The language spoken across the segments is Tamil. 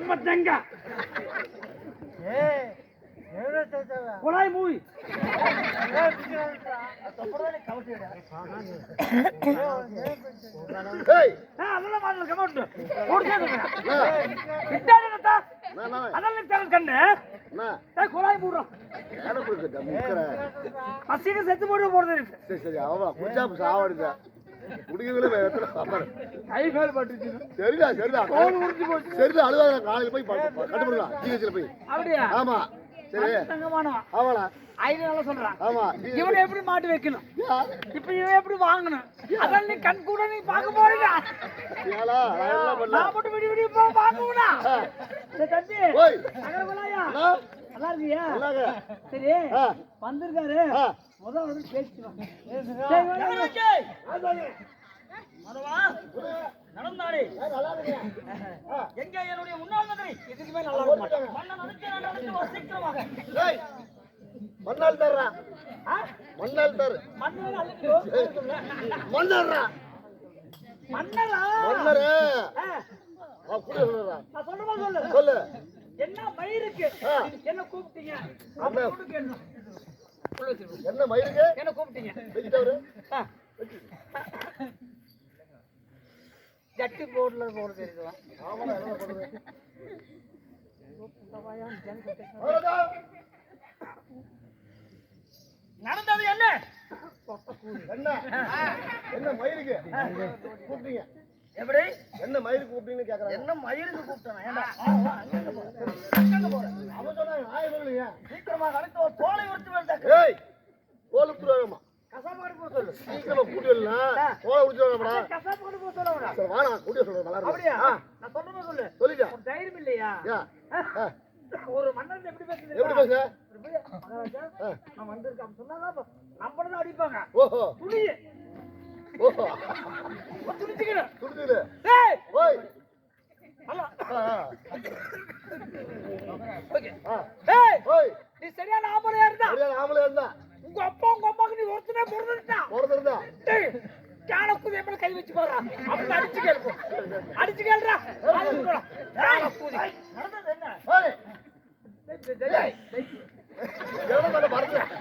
எம்ம தங்க குழாய் மூவி அதெல்லாம் மாடல் கமெண்ட் அதெல்லாம் தரல் கண்ணு. குழாய் மூடுறோம். பசிக்கு செத்து போட்டு போறது இருக்கு. சரி சரி அவன் குடிச்சா சாவடிச்சா? குடிக்கிறதுல எத்தனை சாப்பாடு? கை மேல் பட்டுச்சு சரிடா சரிடா. அழுவாத காலையில் போய் கண்டுபிடிக்கலாம் ஜிஹெச்சில் போய். ஆமா. ஆமாடா சொல்றான். ஆமா. இவனை எப்படி மாட்டி வைக்கணும்? இப்ப இவன் எப்படி வாங்கணும்? அதான் நீ கண் கூட நீ பார்க்க போறீங்க. நான் மட்டும் விடி விடி போ சரி தம்பி நல்லா இருக்கியா. சரி வந்திருக்காரு. முதல் வந்து வா. சரி, வா, வா, வா. நடந்தாரே எங்க என்னுடைய முன்னாள் மந்திரி இதுக்கு மேல நல்லா இருக்க மாட்டான். மன்னன் அனுப்பிச்சு நான் அனுப்பிச்சு வா, சீக்கிரமாக. ஏய், மண்ணால் தர்றா? மண்ணால் தரு. சொல்லுறா நான் சொல்றமா சொல்லு. சொல்லு. என்ன மயிருக்கு. என்ன கூப்பிட்டீங்க? அப்படி கொடுக்க என்ன? மயிருக்கு என்ன கூப்பிட்டீங்க? வெஜிடபிள். ஜட்டி போர்டுல என்ன பண்ணுறது நடந்தது என்ன? என்ன? மயிருக்கு கூப்பிட்டீங்க. எப்படி? என்ன மயிருக்கு கூப்பிட்டீங்கன்னு கேக்குறாங்க. என்ன மயிருக்கு கூப்பிட்டானா? ஏண்டா? அவன் சொன்னாங்க நான் சொல்லலையே சீக்கிரமா ஒரு தோலை உறுத்து வேண்டாம் ஏய் வேணுமா கசாப்பு கட்டு போக சொல்லு. சீக்கிரமா கூட்டி வரலாம் கோலை குடிச்சு வரணும்டா கசாப்பு கட்டு போக சொல்ல சரி வாடா கூட்டி சொல்றேன் நல்லா அப்படியா? நான் சொல்றமா சொல்லு. சொல்லிட்டா? ஒரு தைரியம் இல்லையா? ஒரு மன்னன் எப்படி பேசுறது எப்படி பேச? மகாராஜா, ஆ. நான் வந்திருக்கேன். சொன்னாதான் நம்மள தான் அடிப்பாங்க. ஓஹோ. துணி. ஓஹோ. ஏய். ஓய். ஹலோ. ஓகே. ஏய். ஓய். நீ சரியான ஆம்பளையா இருந்தா? சரியா ஆம்பளை இருந்தா? உங்க அப்பா உங்க அம்மாக்கு நீ ஒருத்தனே பிறந்திருந்தா? டேய் காலக்குதி எப்படி கை வச்சு பாரு அப்படி அடிச்சு கேள்ப்போம் அடிச்சு கேள்றா காலக்குதி நடந்தது என்ன ஓய் டேய், டேய், டேய், டேய். எவ்வளவு மேல மறந்துட்டேன்.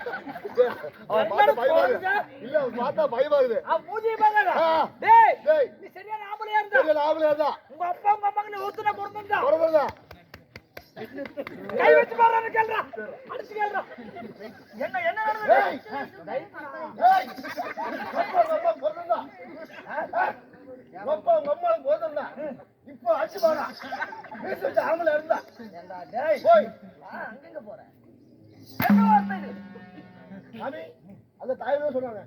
அவன் பார்த்தா பயமாகுது. இல்ல, அவன் பார்த்தா பயமாகுது. அவன் மூஞ்சியை பாருடா. ஆ. டேய் டேய், நீ சரியான ஆம்பளையா இருந்தா சரியா ஆம்பளை இருந்தா. உங்க அப்பா உங்க அம்மாக்கு நீ ஒருத்தனே பிறந்திருந்தா பிறந்திருந்தா. கை வச்சு பாரு கேள்றா அடிச்சு கேள்றா என்ன என்ன நடந்தது ஏய், ஏய், அப்பா, அப்பா பிறந்திருந்தா. அப்பா, உங்க அம்மாவுக்கு பிறந்திருந்தா. இப்போ அடிச்சு பாரா. மீசை வச்ச ஆம்பளை இருந்தா. டேய் போய். அங்கங்க போற என்ன வார்த்தை இது சாமி, அந்த தாய் தான் சொன்னாங்க.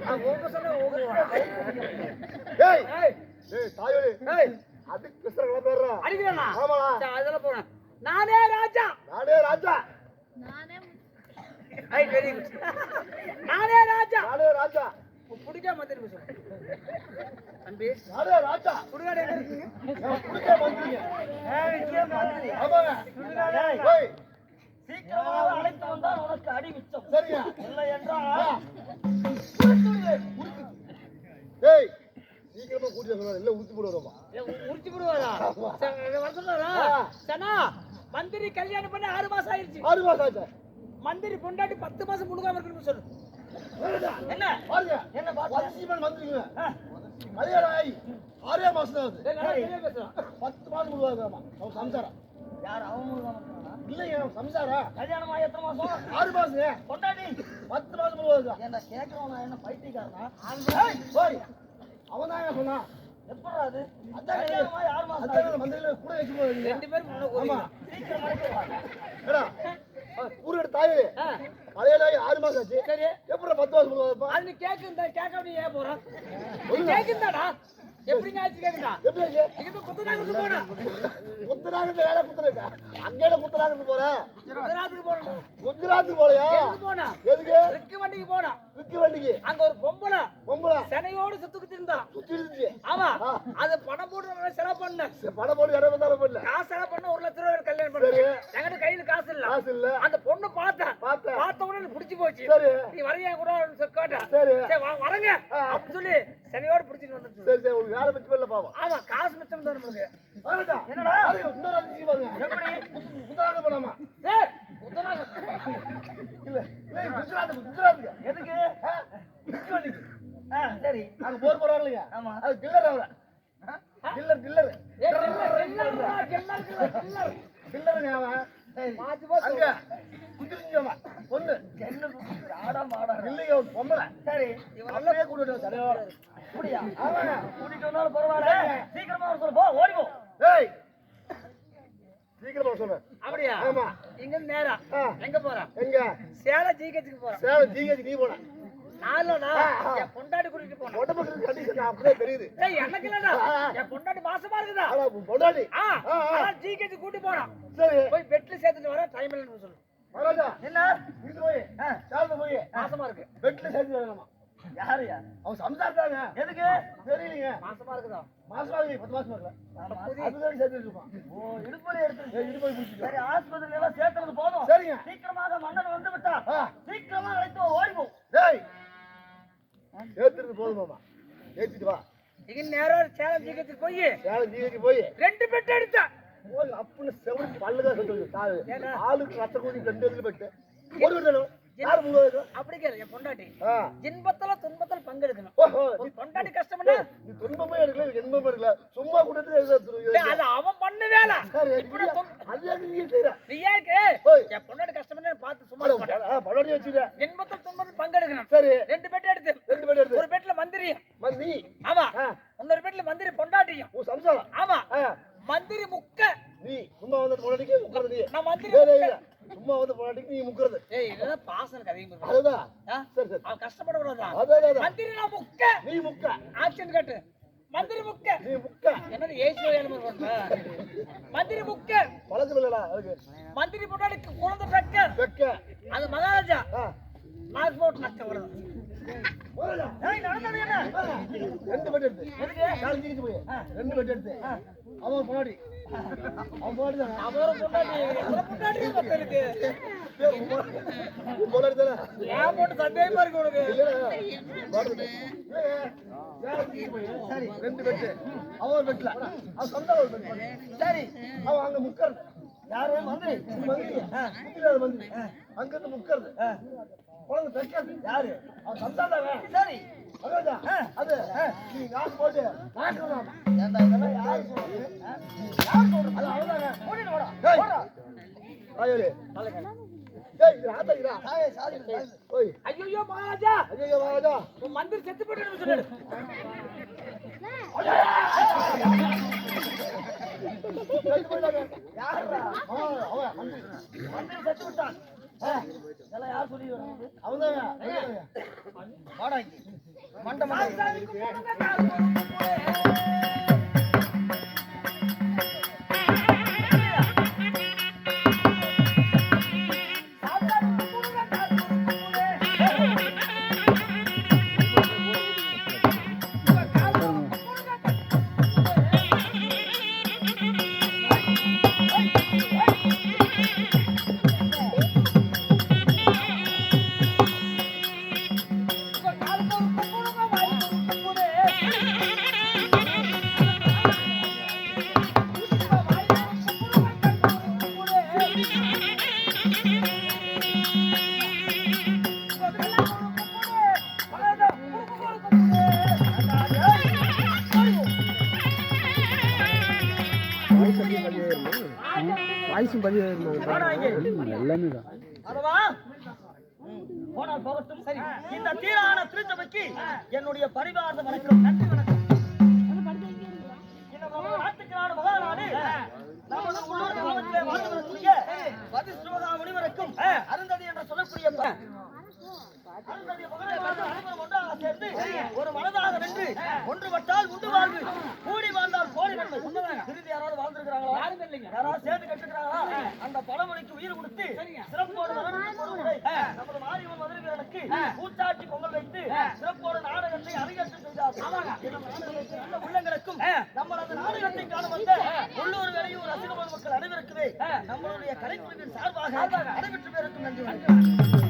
நான் உங்க சொன்ன உங்க ஏய், ஏய் ஏய், தாயோடி. ஏய் அது கிருஷ்ணன் பேர்றா. அடிக்கிறேனா ஆமாடா. சரி, அதெல்லாம் போறேன் நானே ராஜா. நானே ராஜா. ஐ வெரி குட் நானே ராஜா. நானே ராஜா. பிடிக்காம திரும்பி சொல்லு அன்பி நானே ராஜா. எங்க இருக்கீங்க குடிக்க வந்தீங்க ஏய், இங்கே மாதிரி. ஆமாங்க. சுடுகாடு. போய். சீக்கிரமாக அழைத்து வந்தால் உனக்கு அடி மிச்சம். சரிங்க. இல்லை என்றால். ஏய் சீக்கிரமா கூட்டி சொல்லுவாரு இல்ல உடுத்து போடுவோமா ஏ, உ- உரிச்சு விடுவாரா சரி, இங்க வர சொன்னாரா ஆ. சனா மந்திரி கல்யாணம் பண்ணி ஆறு மாசம் ஆயிருச்சு. ஆறு மாசம் ஆச்சு? மந்திரி பொண்டாட்டி பத்து மாசம் முழுகாம இருக்கணும்னு சொல்லு. என்ன? பாருங்க. என்ன வந்துருங்க ஆ, கல்யாணம் ஆகி ஆறே மாசம் ஆகுது. பத்து மாசம் முழுவாதாமா அவன் சம்சாரம். யார் அவன் முழுகாம இருக்கானா? இல்லைங்க சம்சாரா கல்யாணம் ஆகி எத்தனை மாசம்? ஆறு மாசங்க பொண்டாட்டி. பத்து மாசம் முழுவாதா என்ன கேட்கறவன் என்ன பைத்தியக்காரனா? போய். அவன் தான் சொன்னான் எப்படா அது? அதான் மாசம் அதான். மந்திரில கூட வச்சு ரெண்டு பேரும் ஆமா. சீக்கிரம் மறைக்க வா. ஏடா ஊரு தாயே. ஆறு மாசம் ஆச்சு. சரி. எப்படி பத்து மாசம் அது நீ கேக்குந்தா கேட்க நீ ஏன் போற? நீ கேக்குந்தாடா எப்படி ஞாயிற்று கேக்குதா எப்படி ஆச்சு இங்க குத்தராகத்து வேலை குத்துறா அங்கே குத்தராகத்து போற. குஜராத்துக்கு போறோம் குஜராத்துக்கு எதுக்கு போனா? எதுக்கு? ரிக்கு வண்டிக்கு போனா. விக்கி வண்டிக்கு. அங்க ஒரு பொம்பளை. பொம்பளை. செனையோடு சுத்துக்கிட்டு இருந்தா. சுத்தி இருந்துச்சு. ஆமா. அது பணம் போட்டு செலவு பண்ண பணம் போட்டு இடம் வந்தாலும் பண்ணல காசு செலவு பண்ண ஒரு லட்ச ரூபாய் கல்யாணம் பண்ண சரி. என்கிட்ட கையில காசு இல்ல. காசு இல்ல. அந்த பொண்ணு பார்த்தேன். பார்த்தேன். பார்த்த உடனே பிடிச்சு போச்சு. சரி. நீ வரையா கூட கேட்டேன். சரி. வரங்க. அப்படின்னு சொல்லி செனையோடு பிடிச்சிட்டு வந்துச்சு வேலை பற்றி வரல பாவம். ஆமா காசு மிச்சம் தான் நம்மளுக்கு. என்னடா? என்னடா? இன்னொரு அதிர்ச்சி பாருங்க. எப்படி குஜராத் போலாமா? ஏய், குத்துனாங்க. இல்ல இல்ல குஜராத். குஜராத்துக்கு எதுக்கு? வண்டிக்கு ஆ, சரி. அங்க போர் போறாங்க இல்லைங்க ஆமா. அது கில்லர் அவர. கில்லர் கில்லர் ஏய், கில்லர், கில்லர், கில்லர், கில்லர். அவன் அங்க குதிரிஞ்சவன் பொண்ணு. என்ன? ஆடா மாடா. ஒரு பொம்பளை. சரி. இவன் அப்படியே கூட்டிட்டு தலைவர் அப்படியா கூட்டிட்டு வந்தாலும் பரவாயில்ல. சீக்கிரமா வர சொல்லு போ ஓடி போ. ஏய். சீக்கிரமா சொல்றேன் அப்படியா? ஆமா. இங்க இருந்து நேரா. எங்க போற? எங்க? சேலம் ஜிஹெச்சுக்கு போறேன் சேலம் நீ போன ஆ. என் பொண்டாட்டி கூட்டிட்டு போனேன் உடம்புக்கு கண்டிஷன் அப்படியே தெரியுது. ஏய் எனக்கு இல்லடா. ஆ, ஆ. என் பொண்டாட்டி மாசமா இருக்குதா? ஆனா பொண்டாடி ஆ. ஜிஹெச் கூட்டி போறான் சரி. போய் பெட்ல சேர்த்துட்டு வர டைம் இல்லைன்னு சொல்லு. மகாராஜா என்ன? இங்க போய். போய். மாசமா இருக்கு. பெட்ல சேர்த்து வேணாமா யாருயா அவன் சம்சாரித்தாங்க எதுக்கு? தெரியலீங்க மாசமா இருக்குதா? மாசம் ஆகுது பத்து மாசம் இருக்கல. புதி- அதுதான் சேர்த்து வச்சிருப்பான் ஓ இடுப்பலி எடுத்து ஏய், இது போய் பிடிச்சிக்கோ. சரி ஆஸ்பத்திரியில எல்லாம் சேர்த்துறது போதும். சரிங்க. சீக்கிரமாக மன்னன் வந்து விட்டா சீக்கிரமா அழைத்து டேய் சேர்த்துறது போதுமாமா ஏத்திட்டு வா. இங்க நேரம் சேலம் ஜிஹெச்சுக்கு போய். சேலம் ஜிஹெச் போய். ரெண்டு பெட் எடுத்தா. போய் அப்புன்னு செவரு பல்லுதான் ஏன்னா? ஆளுக்கு ரத்த கூடி ரெண்டு போயிட்டு ஒரு அப்படி கேளு என் பொண்டாட்டி. இன்பத்துல துன்பத்துல பங்கெடுக்கணும். பொண்டாட்டி கஷ்டம்னா? நீ துன்பமே எடுக்கல எனக்கு இன்பமே எடுக்கல. சும்மா அது அவன் பண்ண வேலை நீ ஏக்கு. என் பொண்டாட்டி கஷ்டம்னு பார்த்து சும்மா. பலடி வச்சுக்க. இன்பத்தில் துன்பத்தில் பங்கெடுக்கணும். சரி. ரெண்டு பெட் எடுத்து. ரெண்டு பேரும் எடுத்து. ஒரு பெட்ல மந்திரி. மந்தி. ஆமா. இன்னொரு பெட்ல மந்திரி பொண்டாட்டியும். உன் சம்சாரம். ஆமா. மந்திரி முக்க. நீ சும்மா வந்து பொண்டாட்டிக்கு முக்கிறது நான் மந்திரி சும்மா வந்து நீ முக்கிறது. ஏய் இதெல்லாம் கதையும் இருக்கு. அதுதான்? சரி சரி. அவன் அதான் மந்திரி நான் முக்க. நீ முக்க. Action cut. மந்திரி முக்க. நீ முக்க. என்னது ஏசி மந்திரி முக்க. பழக்கம் இல்லடா அதுக்கு. மந்திரி பொண்டாட்டிக்கு குழந்தை பெக்க. வெக்க அது மகாராஜா. போட்டு நக்க வருது. நடந்தது என்ன? ரெண்டு பெட் எடுத்து. சேலம் ஜிஹெச் போய். ரெண்டு பெட் எடுத்து. அவன் அவன் தானே? இருக்கு. ஏன் போட்டு சந்தேகமா இருக்கு உனக்கு? போய். ரெண்டு பெட்டு அவன் ஒரு பெட்ல அவன் சொந்த ஒரு சரி. அவன் அங்க முக்கறது. யாரு மந்திரி மந்திரி முக்கறது. குழந்தை தைக்காது யாரு? அவன் சந்தாதாங்க சரி. அது நீ காசு போட்டு இதெல்லாம் யார் சொல்றது? யார் சொல்றது? அது ஆத்தாங்கடா ஆயே, சாரி, சாரி. ஓய். ஐயோ மகாராஜா. ஐயோ வாடா உன் மந்திரி செத்து போயிட்டு அவன் மந்திரி விட்டான் யார் சொல்லி இங்க. மண்டை எல்லாமே போனால் போகட்டும் சரி. இந்த தீரான திருச்சபைக்கு என்னுடைய பரிவார்ந்த வணக்கம். நன்றி மகாநாடு நமது உள்ளூர் கிராமத்திலே வாழ்ந்து வரக்கூடிய வதிஷ்டமகா முனிவருக்கும் அருந்ததி என்று சொல்லக்கூடிய அருந்ததி மகனை அனைவரும் ஒன்றாக சேர்ந்து ஒரு மனதாக நின்று ஒன்றுபட்டால் உண்டு வாழ்வு. கூடி வாழ்ந்தால் கோடி நன்மை. திரும்பி யாராவது வாழ்ந்திருக்கிறாங்களா? யாராவது சேர்ந்து கட்டுக்கிறாங்களா அந்த பழமொழிக்கு உயிர் கொடுத்து சிறப்போடு நமது மாரியம்மன் மதுரைகளுக்கு கூட்டாட்சி பொங்கல் வைத்து சிறப்போடு நாடகத்தை அரங்கேற்றம் செய்தார். உள்ளங்களுக்கும் நம்மளது நாடகத்தை காண வந்த உள்ளூர் வேலையூர் ரசிகர்கள் மக்கள் அனைவருக்குமே நம்மளுடைய கலைக்குழுவின் சார்பாக நடைபெற்று பேருக்கும் நன்றி. வணக்கம்.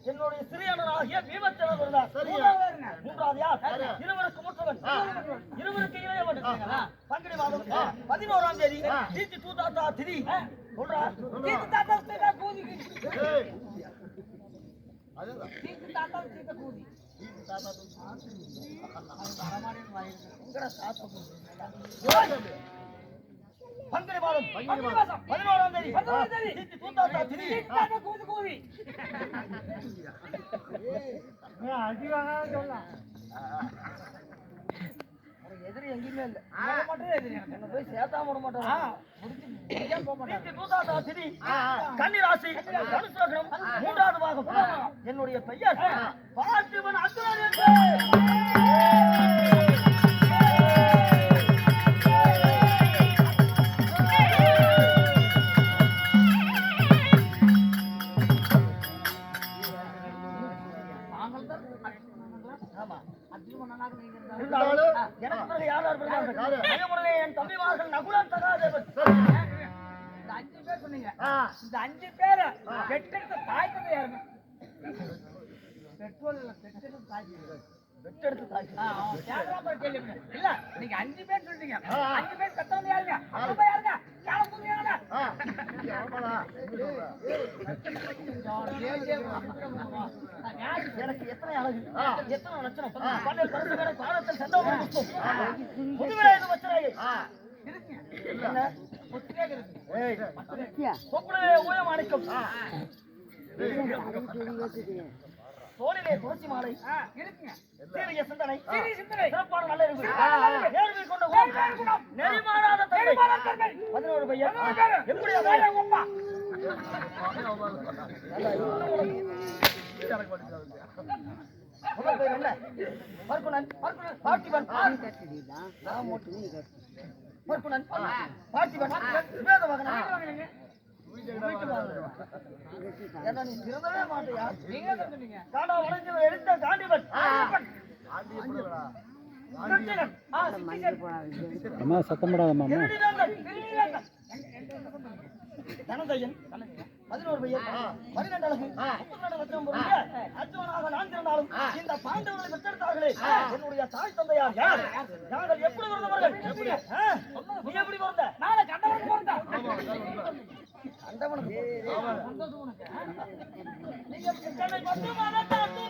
என்னுடைய சிறிய அண்ணனாகிய பீமத்தேவர் வருதார் மூன்றாவது யார்? இருவருக்கு மூற்றவன். இருவருக்கு இளையவன் பங்குனி மாதம் பதினோராம் தேதி தீத்தி தூத்தாத்தா திதி சொல்றா? தீத்தி தாத்தா தீத்தா கூதி. தீத்தி தாத்தா தீத்த கூதி பங்குனி மாதம் பதினோராம் தேதி. எதிரி எங்கேயுமே இல்ல. மட்டும் எதிரி. எனக்கு. என்னை போய் சேர்த்தாம விட மாட்டாங்க. தீர்த்தி தூதாதா திதி, கன்னி ராசி, தனுசு லக்னம், மூன்றாவது பாகம். என்னுடைய பெயர் பார்த்திபன் அசுரன் என்று. பாடத்தில் சென்றவங்க என்ன இருக்கு தோளிலே துளசி மாலை இருக்குங்க சீரிய சிந்தனை சீரிய சிந்தனை சிறப்பான நல்ல இருக்கு நேர்மை கொண்ட குணம் நெறிமாறாத தன்மை பதினோரு பையன் எப்படி முதல் பேர் என்ன பர்குணன் பார்த்திபன் பர்குணன் பார்த்திபன் வேதவகனன் என்ன நீ திருந்தவே மாட்டியா? காடா உடைஞ்சு எடுத்த காண்டிவன் கிருட்டிணன். ஆ, சித்திகன். அம்மா சத்தம் போடாதம்மா. தனதையன் பதினோரு பையன் பன்னிரண்டு அழகு. லட்சம் பொருந்திய அர்ஜுனனாக நான் திறந்தாலும் இந்த பாண்டவர்களை பெற்றெடுத்தார்களே. என்னுடைய தாய் தந்தையார் யார்? நாங்கள் எப்படி பிறந்தவர்கள்? நீ எப்படி பிறந்த? பிறந்த. கண்டவனுக்கு நீங்க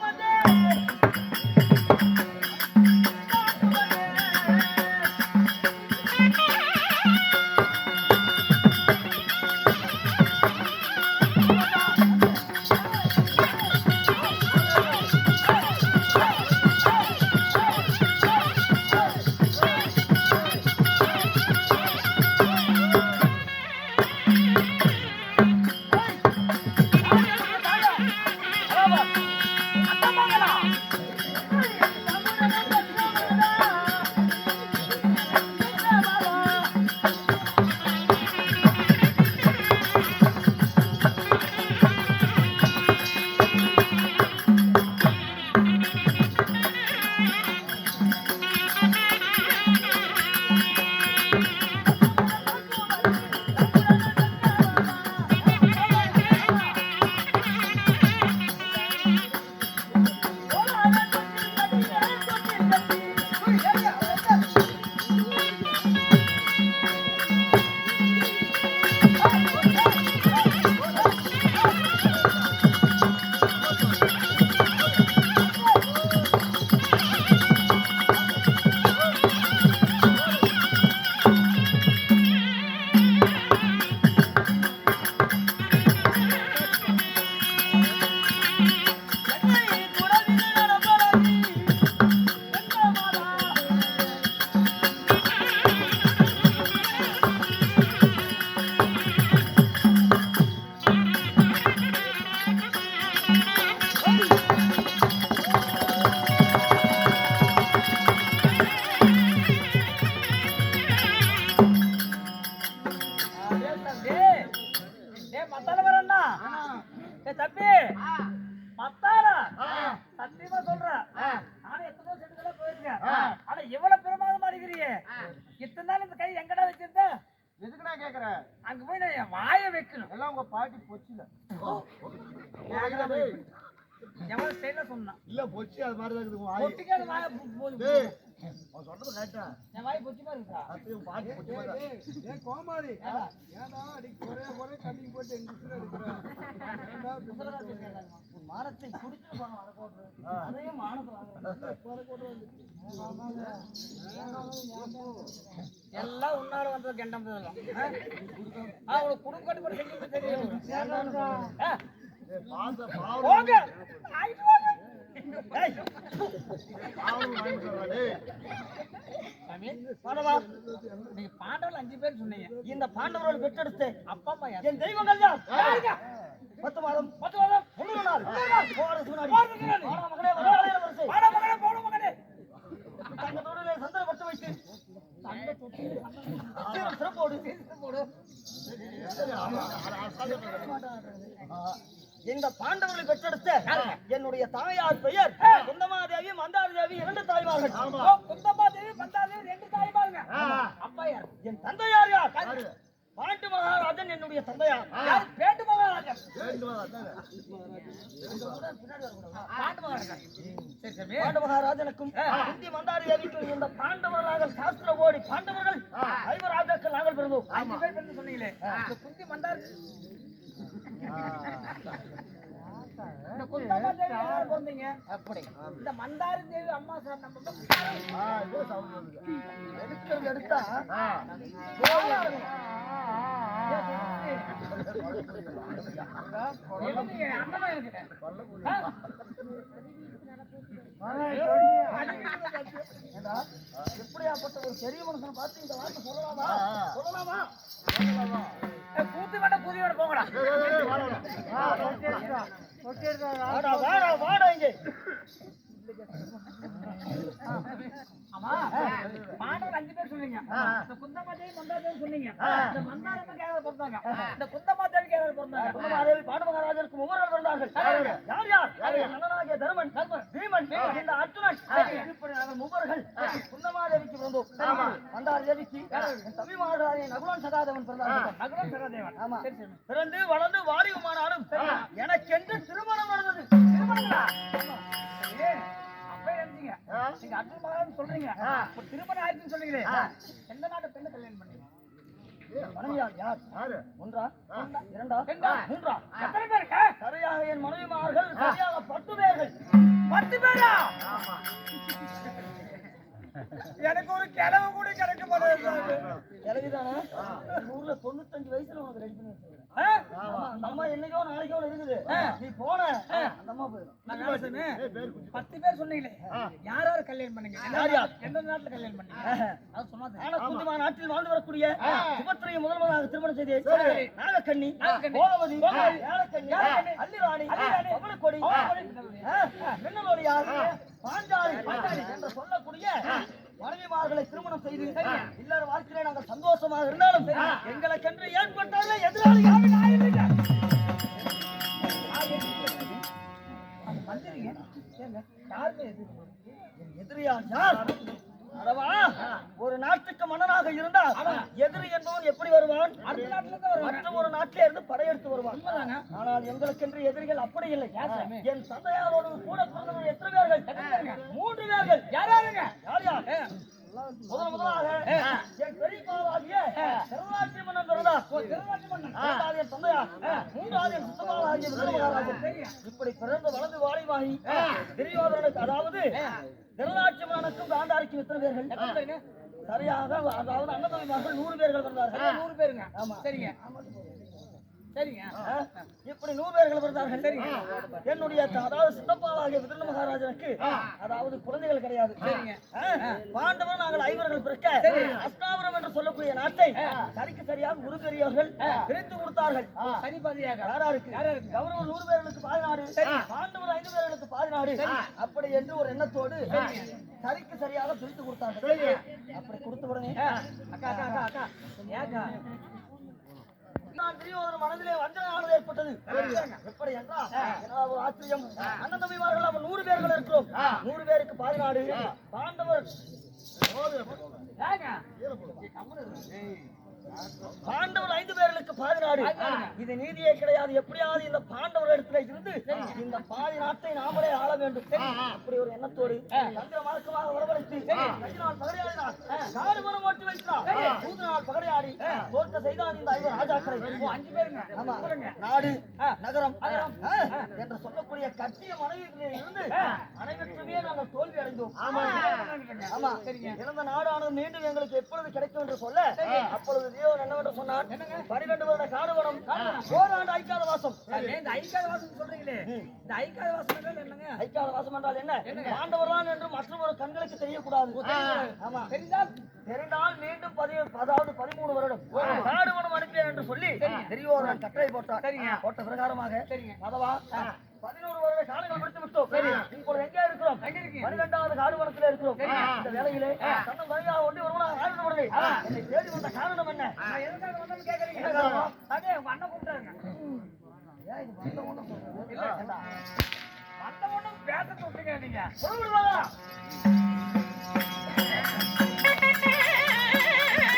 பாட்டி பொச்சில. எவ்வளவு ஸ்டைல சொன்னான். இல்ல பொச்சி அது மாதிரி தான் இருக்குது. வாய். அது வாயை டேய் அவன் சொல்றது கரெக்டா என் வாய் பொட்டி மாதிரி இருக்கா? அது பாட்டி பொச்சி மாதிரி ஏன் கோமாளி. ஏன்டா அடி குறைய குறைய கட்டி போட்டு எங்க உன் மானத்தை குடிச்சு போன வடக்கோட்டு அதையும் மானத்தை வாங்குறேன். எல்லாம் உன்னால வந்தது கெண்டம் அவங்களுக்கு குடும்ப கட்டுப்பாடு செஞ்சு தெரியும். பாண்டவர்கள் அஞ்சு பேர் சொன்னீங்க. இந்த பாண்டவர்கள் பெற்றெடுத்து அப்பா அம்மா என் தெய்வங்கள் யார்? பத்து மாதம் பத்து மாதம் முன்னூறு முன்னாடி. வாடா மகனே, வாடா இளவரசே. தங்க தொழிலை சந்தன பட்டு வைத்து சீரம் சிறப்போடு இந்த பாண்டவர்களை பெற்றெடுத்த என்னுடைய தாயார் பெயர் குந்தமாதேவி மந்தாரதேவி இரண்டு தாய்மார்கள். குந்தமாதேவி மந்தாரதேவி ரெண்டு தாய்மார்கள். அப்பா யார்? என் தந்தையார் யார்? பாண்டு மகாராஜன் என்னுடைய தந்தையார். யார்? பேண்டு மகாராஜன். பாண்டு மகாராஜனுக்கும் குந்தி மந்தாரி தேவிக்கும் இந்த பாண்டவர்களாக சாஸ்திர ஓடி பாண்டவர்கள் ஐவராஜாக்கள் நாங்கள் பிறந்தோம். சொன்னீங்களே. இந்த குந்தி மந்தார். அப்படி இந்த மந்தாரி தேவி அம்மா சார் நம்ம எடுக்கிறது எடுத்தா எப்படியாப்பட்ட ஒரு பெரிய மனுஷனை பார்த்து இந்த வார்த்தை சொல்லலாமா சொல்லலாமா கூத்து வேண்டாம் கூதி வேண்டாம் போங்கடா ஆமா. மாணவர் அஞ்சு பேர் சொன்னீங்க இந்த குந்தமாதேவி மந்தாதேவி சொன்னீங்க இந்த மந்தாரம்மா யாராவது பிறந்தாங்க இந்த பிறந்தாங்க குந்தமாதேவி பாண்டமகாராஜருக்கு ஒவ்வொரு பிறந்தார்கள் யார் யார் அண்ணனாகிய தருமன் பீமன் இந்த அர்ஜுனன் இப்படி நாங்கள் மூவர்கள் குந்தமாதேவிக்கு பிறந்தோம் மந்தார தேவிக்கு தம்பி மகாராஜை நகுலன் சகாதேவன் பிறந்தார்கள் நகுலன் சகாதேவன் ஆமா. பிறந்து வளர்ந்து வாலிபமானாலும் எனக்கென்று நீங்க அர்ஜுன் மகாராஜ் சொல்றீங்க திருமணம் ஆயிடுச்சுன்னு சொல்றீங்களே எந்த நாட்டு கல்யாணம் பண்ணீங்க சரியாக என் மனைவிமார்கள் சரியாக பத்து பேர்கள் பத்து பேரா எனக்கு ஒரு கிழவு கூட கிடைக்க மாட்டேங்குது கிழவிதானே ஊர்ல தொண்ணூத்தஞ்சு வயசுல உனக்கு ரெடி பண்ணி வச்சிருக்கேன் அம்மா என்னைக்கோ நாளைக்கோ இருக்குது நீ போன. அந்த அம்மா போயிடும் பத்து பேர் சொன்னீங்களே. யார் யார் கல்யாணம் பண்ணீங்க? எந்த நாட்டுல கல்யாணம் பண்ணீங்க? அது சொன்னாங்க. ஆனா நாட்டில் வாழ்ந்து வரக்கூடிய சுபத்திரையை முதல் முதலாக திருமணம் செய்து நாகக்கண்ணி கோலவதி ஏலக்கண்ணி அல்லிராணி பவளக்கொடி மின்னலோடியார் பாஞ்சாலி என்று சொல்லக்கூடிய மனைவிமார்களை திருமணம் செய்து இல்லற வாழ்க்கையில நாங்கள் சந்தோஷமாக இருந்தாலும் எங்களுக்கென்று ஏற்பட்டாலே எதிராளியாக நான் யாருமே என் யார்? அடவா! ஒரு நாட்டுக்கு மன்னனாக இருந்தால் எதிரி என்பவன் எப்படி வருவான்? மற்ற ஒரு நாட்டிலே இருந்து படையெடுத்து வருவான். ஆனால் எங்களுக்கென்று எதிரிகள் அப்படி இல்லை. என் தந்தையாரோடு கூட பிறந்தவர்கள் எத்தனை பேர்கள்? மூன்று பேர்கள். யார் யாருங்க? யார் யார்? முதல் முதலாக என் பெரியப்பாவாகிய திருநாட்சி மன்னன் பிறந்தார் இரண்டாவது என் தந்தையார் மூன்றாவது என் சித்தப்பாவாகிய விக்ரமகாராஜன் இப்படி பிறந்து வளர்ந்து வாலிபாகி துரியோதனனுக்கு அதாவது திருநாட்சி மன்னனுக்கும் காந்தாரிக்கும் எத்தனை பேர்கள்? சரியாக அதாவது அண்ணதம்பிமார்கள் நூறு பேர்கள் வந்தார்கள். நூறு பேருங்க. ஆமா. சரிங்க. சரிங்க. இப்படி நூறு பேர்கள் சரிங்க. என்னுடைய அதாவது சித்தப்பாவாகிய விதிர்ண மகாராஜனுக்கு அதாவது குழந்தைகள் கிடையாது. சரிங்க. பாண்டவர் நாங்கள் ஐவர்கள் பிறக்க அஸ்தாபுரம் என்று சொல்லக்கூடிய நாட்டை சரிக்கு சரியாக குரு பெரியவர்கள் பிரித்து கொடுத்தார்கள். சரிபாதியாக யாராருக்கு? கௌரவர் நூறு பேர்களுக்கு பாதி நாடு பாண்டவர் ஐந்து பேர்களுக்கு பாதி நாடு அப்படி என்று ஒரு எண்ணத்தோடு சரிக்கு சரியாக பிரித்து கொடுத்தார்கள். அப்படி கொடுத்த உடனே அக்கா அக்கா அக்கா அக்கா. நான் துரியோதன மனதிலே வஞ்சனானது ஏற்பட்டது. எப்படி என்றால் ஒரு ஆச்சரியம். அண்ணன் தம்பிமார்கள் நூறு பேர்கள் இருக்கிறோம். நூறு பேருக்கு பாதிநாடு பாண்டவர். பாண்டவர் ஐந்து பேர்களுக்கு பாதிநாடு. இது நீதியே கிடையாது. எப்படியாவது இந்த பாண்டவர் இடத்துல இருந்து இந்த பாதி நாட்டை நாமளே ஆள வேண்டும். அப்படி ஒரு எண்ணத்தோடு மார்க்கமாக வரவழைத்து கையினால் பகடையாடினார். காடு மரம் ஓட்டி வைத்தார் மூன்று நாள் பகடையாடி தோற்க செய்தான் இந்த ஐவர் ராஜாக்களை அஞ்சு பேருங்க. நாடு நகரம் என்று சொல்லக்கூடிய கட்டிய மனைவிகளில் இருந்து அனைவற்றுமே நாங்கள் தோல்வி அடைந்தோம். ஆமா. ஆமா. இழந்த நாடானது மீண்டும் எங்களுக்கு எப்பொழுது கிடைக்கும் என்று சொல்ல அப்பொழுது தேவன் என்னவென்று சொன்னார் பனிரெண்டு வருட காடுவனம் ஓராண்டு ஐக்காத வாசம். இந்த ஐக்காத வாசம் சொல்றீங்களே. இந்த ஐக்காத வாசம் என்றால் என்னங்க? ஐக்காத வாசம் என்றால் என்ன? பாண்டவர் தான் என்று மற்றொரு கண்களுக்கு தெரியக்கூடாது. ஆமா. தெரிந்தால்? தெரிந்தால் மீண்டும் பதி அதாவது பதிமூணு வருடம். காடுவனம் அனுப்பியேன் என்று சொல்லி பெரியோர் கட்டளை போட்டார். போட்ட பிரகாரமாக. மதவா பதினோரு வருட காலங்கள் முடித்து விட்டோம். இப்பொழுது எங்கே இருக்கிறோம் பன்னிரெண்டாவது காடுவனத்தில் இருக்கிறோம். இந்த வேலையிலே தன்னை ஒண்டி ஒருவனாக ஆழ்ந்து வருது என்னை தேடி வந்த காரணம் என்ன? எதுக்காக வந்தேன்னு கேட்கறீங்க? அதே உங்க அண்ணன் கூப்பிட்டாருங்க ஏன் இது வந்த ஒண்ணும் சொல்றது? இல்ல, ஏண்டா? வந்த ஒண்ணும் பேச சொல்றீங்க நீங்க.